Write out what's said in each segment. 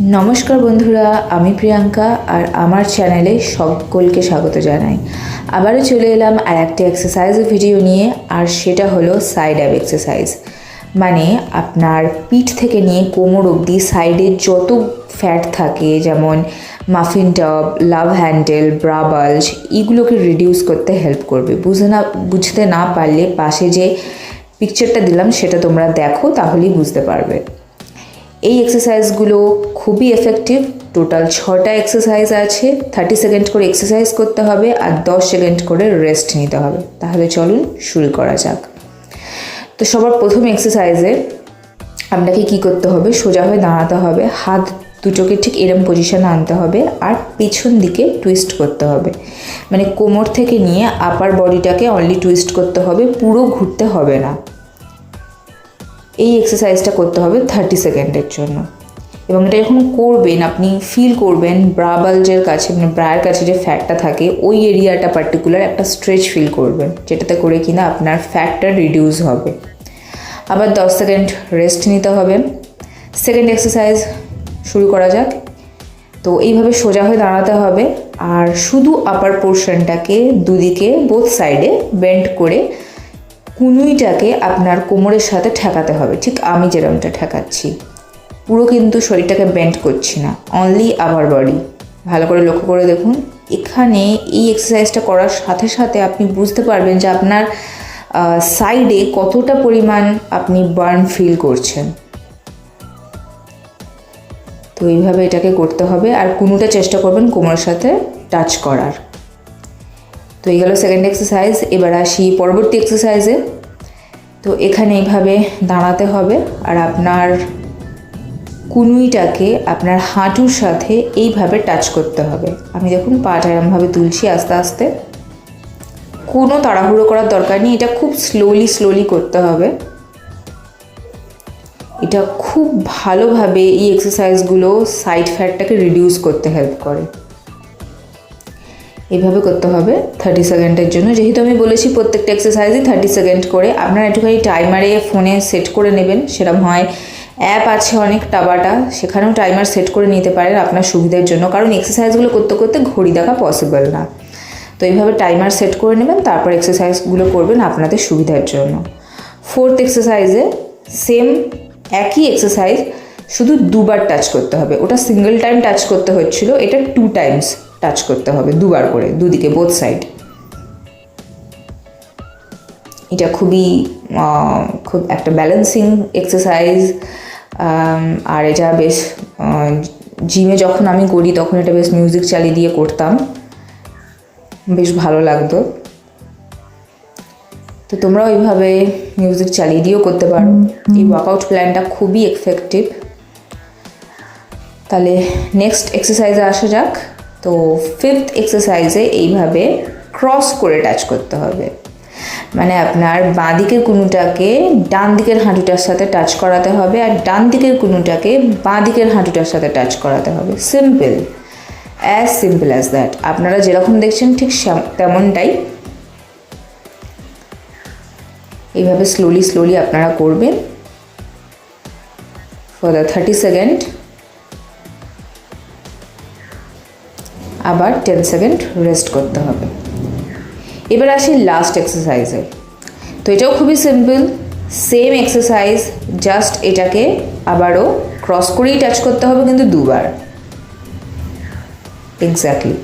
নমস্কার বন্ধুরা, আমি প্রিয়াঙ্কা আর আমার চ্যানেলে সকলকে স্বাগত জানাই। আবারও চলে এলাম আর একটি এক্সারসাইজের ভিডিও নিয়ে, আর সেটা হলো সাইড অ্যাব এক্সারসাইজ মানে আপনার পিঠ থেকে নিয়ে কোমর অবধি সাইডে যত ফ্যাট থাকে, যেমন muffin top love handle bra এগুলোকে রিডিউস করতে হেল্প করবে। বুঝে না, বুঝতে না পারলে পাশে যে পিকচারটা দিলাম, সেটা তোমরা দেখো, তাহলেই বুঝতে পারবে। এই এক্সারসাইজগুলো খুবই এফেক্টিভ টোটাল ছটা এক্সারসাইজ আছে থার্টি সেকেন্ড করে এক্সারসাইজ করতে হবে আর দশ সেকেন্ড করে রেস্ট নিতে হবে। তাহলে চলুন শুরু করা যাক। তো সবার প্রথম এক্সারসাইজে আপনাকে কি করতে হবে? সোজা হয়ে দাঁড়াতে হবে। হাত দুটোকে ঠিক এরম পজিশনে আনতে হবে আর পেছন দিকে টুইস্ট করতে হবে। মানে কোমর থেকে নিয়ে আপার বডিটাকে অনলি টুইস্ট করতে হবে, পুরো ঘুরতে হবে না। এই এক্সারসাইজটা করতে হবে থার্টি সেকেন্ডের জন্য। এবং এটা যখন করবেন, আপনি ফিল করবেন ব্রা বালজের কাছে মানে ব্রায়ের কাছে যে ফ্যাটটা থাকে, ওই এরিয়াটা পার্টিকুলার একটা স্ট্রেচ ফিল করবেন, যেটাতে করে কিনা আপনার ফ্যাটটা রিডিউস হবে। আবার দশ সেকেন্ড রেস্ট নিতে হবে। সেকেন্ড এক্সারসাইজ শুরু করা যাক। তো এইভাবে সোজা হয়ে দাঁড়াতে হবে, আর শুধু আপার পোর্শনটাকে দুদিকে বোথ সাইডে বেন্ড করে কুনুইটাকে আপনার কোমরের সাথে ঠেকাতে হবে। ঠিক আমি যেরকমটা ঠেকাচ্ছি। পুরো কিন্তু শরীরটাকে বেন্ড করছি না অনলি আবার বডি ভালো করে লক্ষ্য করে দেখুন, এখানে এই এক্সারসাইজটা করার সাথে সাথে আপনি বুঝতে পারবেন যে আপনার সাইডে কতটা পরিমাণ আপনি বার্ন ফিল করছেন। তো এইভাবে এটাকে করতে হবে, আর কোনোটা চেষ্টা করবেন কোমরের সাথে টাচ করার। তো এই গেল সেকেন্ড এক্সারসাইজ এবার আসি পরবর্তী এক্সারসাইজে তো এখানে এইভাবে দাঁড়াতে হবে, আর আপনার কুনুইটাকে আপনার হাঁটুর সাথে এইভাবে টাচ করতে হবে। আমি দেখুন পাটা এরমভাবে তুলছি আস্তে আস্তে, কোনো তাড়াহুড়ো করার দরকার নেই, এটা খুব স্লোলি স্লোলি করতে হবে। এটা খুব ভালোভাবে এই এক্সারসাইজগুলো সাইড ফ্যাটটাকে রিডিউস করতে হেল্প করে। এইভাবে করতে হবে থার্টি সেকেন্ডের জন্য। যেহেতু আমি বলেছি প্রত্যেকটা এক্সারসাইজই থার্টি সেকেন্ড করে, আপনারা একটুখানি টাইমারে ফোনে সেট করে নেবেন। সেরকম হয় অ্যাপ আছে অনেক, টাবাটা, সেখানেও টাইমার সেট করে নিতে পারেন আপনার সুবিধার জন্য। কারণ এক্সারসাইজগুলো করতে করতে ঘড়ি দেখা পসিবল না। তো এইভাবে টাইমার সেট করে নেবেন, তারপর এক্সারসাইজগুলো করবেন আপনাদের সুবিধার জন্য। ফোর্থ এক্সারসাইজে সেম একই এক্সারসাইজ শুধু দুবার টাচ করতে হবে। ওটা সিঙ্গেল টাইম টাচ করতে হচ্ছিল, এটা টু টাইমস টাচ করতে হবে দুবার করে দুদিকে বোথ সাইড এটা খুবই খুব একটা ব্যালেন্সিং এক্সারসাইজ আর এটা বেশ জিমে যখন আমি করি তখন এটা বেশ মিউজিক চালিয়ে দিয়ে করতাম। বেশ ভালো লাগতো। তো তোমরা ওইভাবে মিউজিক চালিয়ে দিয়েও করতে পারো। এই ওয়ার্কআউট প্ল্যানটা খুবই এফেক্টিভ তাহলে নেক্সট এক্সারসাইজে আসা যাক। তো ফিফথ এক্সারসাইজে এইভাবে ক্রস করে টাচ করতে হবে। মানে আপনার বাঁ দিকের কুনুটাকে ডান দিকের হাঁটুটার সাথে টাচ করাতে হবে আর ডান দিকের কুনুটাকে বাঁ দিকের হাঁটুটার সাথে টাচ করাতে হবে। Simple as simple as that আপনারা যেরকম দেখছেন ঠিক তেমনটাই এইভাবে স্লোলি স্লোলি আপনারা করবেন। ফর দ্য থার্টি সেকেন্ড আবার টেন সেকেন্ড রেস্ট করতে হবে। এবার আসি লাস্ট এক্সারসাইজে তো এটাও খুবই সিম্পল সেম এক্সারসাইজ জাস্ট এটাকে আবারও ক্রস করেই টাচ করতে হবে কিন্তু দুবার। এক্স্যাক্টলি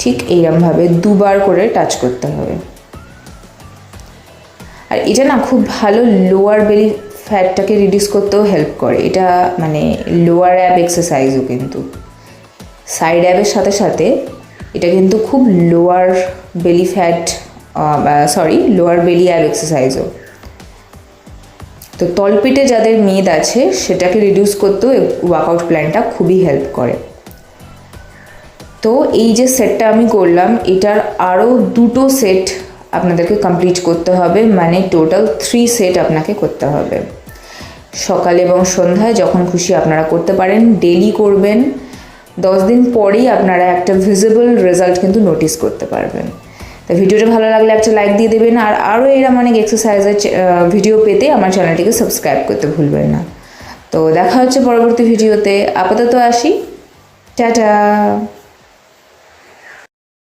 ঠিক এইরমভাবে দুবার করে টাচ করতে হবে। আর এটা না খুব ভালো লোয়ার বেলি ফ্যাটটাকে রিডিউস করতেও হেল্প করে। এটা মানে লোয়ার অ্যাব এক্সারসাইজও কিন্তু। সাইড অ্যাবের সাথে সাথে এটা কিন্তু খুব lower belly fat sorry lower belly ab এক্সারসাইজও তো তলপিটে যাদের মেদ আছে, সেটাকে রিডিউস করতেও ওয়ার্কআউট প্ল্যানটা খুবই হেল্প করে। তো এই যে সেটটা আমি করলাম, এটার আরও দুটো সেট আপনাদেরকে কমপ্লিট করতে হবে মানে টোটাল থ্রি সেট আপনাকে করতে হবে। সকালে এবং সন্ধ্যায় যখন খুশি আপনারা করতে পারেন ডেলি করবেন। দশ দিন পরেই আপনারা একটা ভিজিবল রেজাল্ট কিন্তু নোটিস করতে পারবেন। তো ভিডিওটা ভালো লাগলে একটা লাইক দিয়ে দেবেন, আর আরও এরম অনেক এক্সারসাইজের ভিডিও পেতে আমার চ্যানেলটিকে সাবস্ক্রাইব করতে ভুলবেন না। তো দেখা হচ্ছে পরবর্তী ভিডিওতে আপাতত আসি। টাটা!